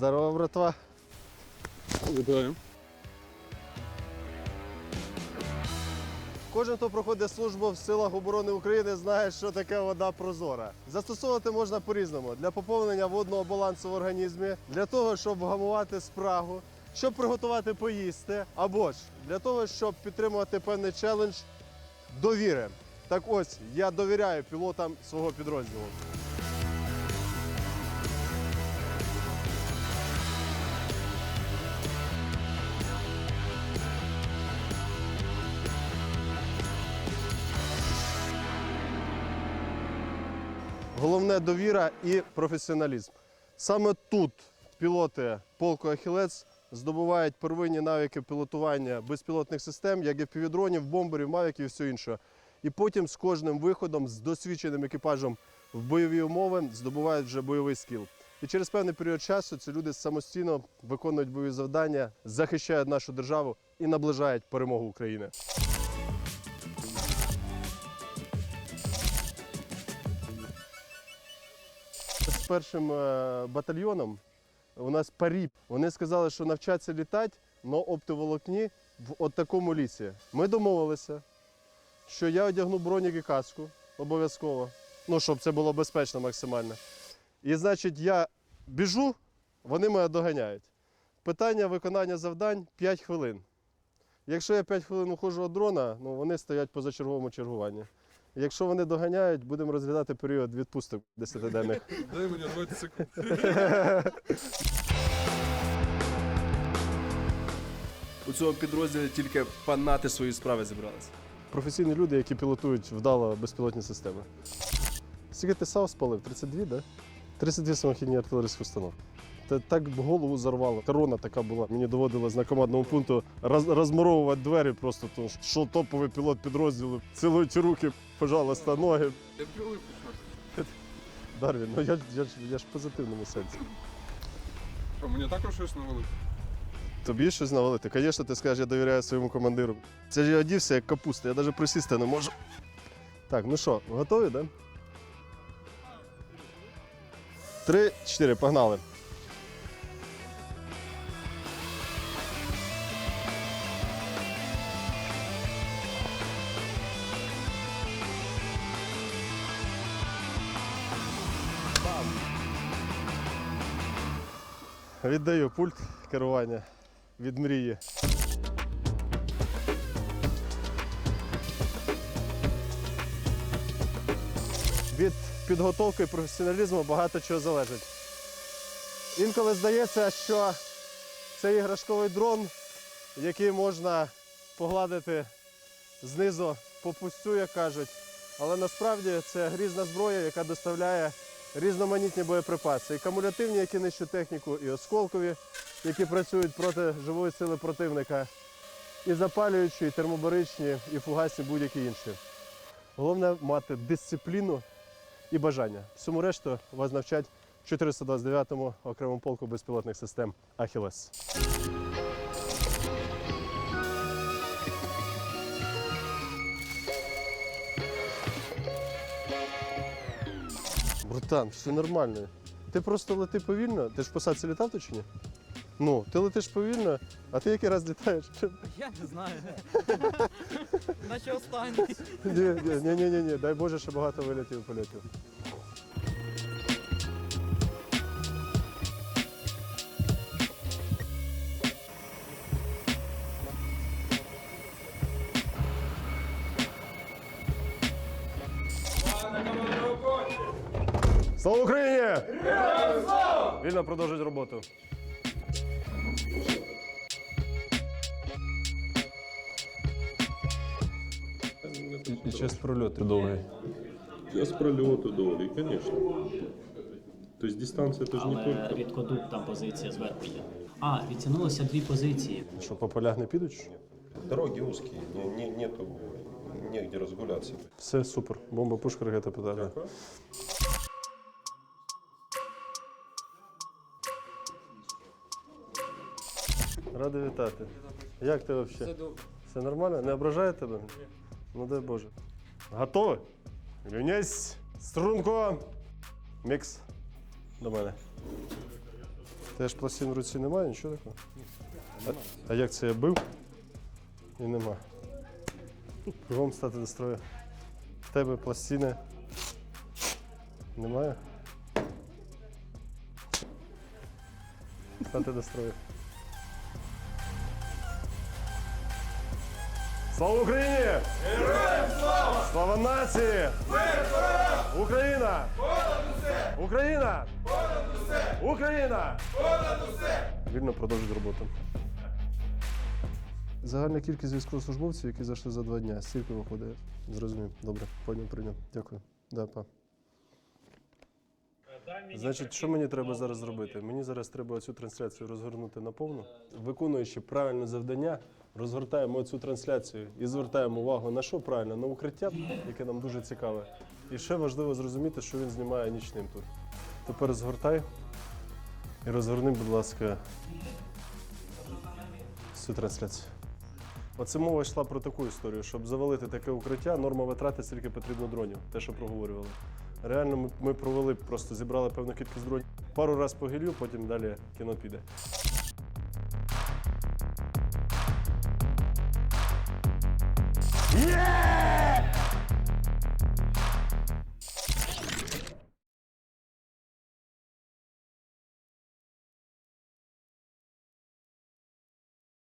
Здорово, братва. Вітаю. Кожен, хто проходить службу в силах оборони України, знає, що таке вода прозора. Застосовувати можна по-різному для поповнення водного балансу в організмі, для того, щоб вгамувати спрагу, щоб приготувати поїсти, або ж для того, щоб підтримувати певний челендж довіри. Так ось я довіряю пілотам свого підрозділу. Головне довіра і професіоналізм. Саме тут пілоти полку Ахілець здобувають первинні навики пілотування безпілотних систем, як і півдронів, бомберів, мавіків і все інше. І потім з кожним виходом з досвідченим екіпажем в бойові умови здобувають вже бойовий скіл. І через певний період часу ці люди самостійно виконують бойові завдання, захищають нашу державу і наближають перемогу України. Першим е, батальйоном у нас парі. Вони сказали, що навчаться літати на оптоволокні в такому лісі. Ми домовилися, що я одягну бронік і каску обов'язково, ну, щоб це було безпечно максимально. І значить, я біжу, вони мене доганяють. Питання виконання завдань 5 хвилин. Якщо я 5 хвилин уходжу від дрона, ну, вони стоять поза черговому чергуванні. Якщо вони доганяють, будемо розглядати період відпусток 10-денних. Дай мені 20 секунд. У цьому підрозділі тільки панати свої справи зібралися. Професійні люди, які пілотують вдало безпілотні системи. Скільки ти САУ спалив? 32, да? 32 самохідні артилерійські установки. Та так голову зарвало. Корона така була. Мені доводилось на командному пункту роз, розмуровувати двері просто, тому що топовий пілот підрозділу. Цілуйте руки, пожалуйста, ноги. Дарвін, ну я, ж- я, ж, я ж в позитивному сенсі. Що, мені також щось навели? Тобі щось навалити? Звісно, ти скажеш, я довіряю своєму командиру. Це ж я одівся як капуста, я навіть присісти не можу. Так, ну що, готові. Да? Три, чотири, погнали. Віддаю пульт керування від мрії. Від підготовки і професіоналізму багато чого залежить. Інколи здається, що це іграшковий дрон, який можна погладити знизу по пустю, як кажуть. Але насправді це грізна зброя, яка доставляє різноманітні боєприпаси. І кумулятивні, які нищать техніку, і осколкові, які працюють проти живої сили противника, і запалюючі, і термобаричні, і фугасні будь-які інші. Головне мати дисципліну і бажання. Всьому решту вас навчать в 429-му окремому полку безпілотних систем Ахілес. Братан, все нормально. Ти просто лети повільно. Ти ж посадці літав то чи ні? Ну, ти летиш повільно, а ти який раз літаєш? Я не знаю. Наче останній. Ні, ні, ні, ні, ні, дай Боже, що багато вилітів і польотів. Слава Україні! Вільно продовжують роботу. І час прольоту довгий. Час прольоту довгий, конечно. То есть дистанция это же не Але только... рідкодуб там позиція зверху є. А, відтягнулося дві позиції. Що по полях не підуть? що? Дороги узкие, не, не- нету негде разгуляться. Все супер. Бомба, пушка, ракета, педалі. Радий вітати. Як ти взагалі? Все нормально? Не ображає тебе? Ні. Ну дай Боже. Готові? Рівняйсь, струнко. Мікс. До мене. Теж пластин в руці немає, нічого такого? А, а як це я бив? І нема. Кругом стати до строю. В тебе пластини немає? Стати до строю. Слава Україні! Героям слава! Слава нації! Україна! Україна! Україна! Вільно продовжують роботу. Загальна кількість військовослужбовців, які зайшли за два дня. Стільки виходить. Зрозумів. Добре, поняв, прийняв. Дякую. Да, па. Значить, що мені треба зараз зробити? Мені зараз треба цю трансляцію розгорнути наповну. Виконуючи правильне завдання, розгортаємо цю трансляцію і звертаємо увагу на що правильно? На укриття, яке нам дуже цікаве. І ще важливо зрозуміти, що він знімає нічним тут. Тепер згортай і розгорни, будь ласка, цю трансляцію. Оце мова йшла про таку історію, щоб завалити таке укриття, норма витрати стільки потрібно дронів, те, що проговорювали. Реально, ми, ми провели, просто зібрали певну кількість дронів. Пару раз по гілю, потім далі кіно піде. Yeah!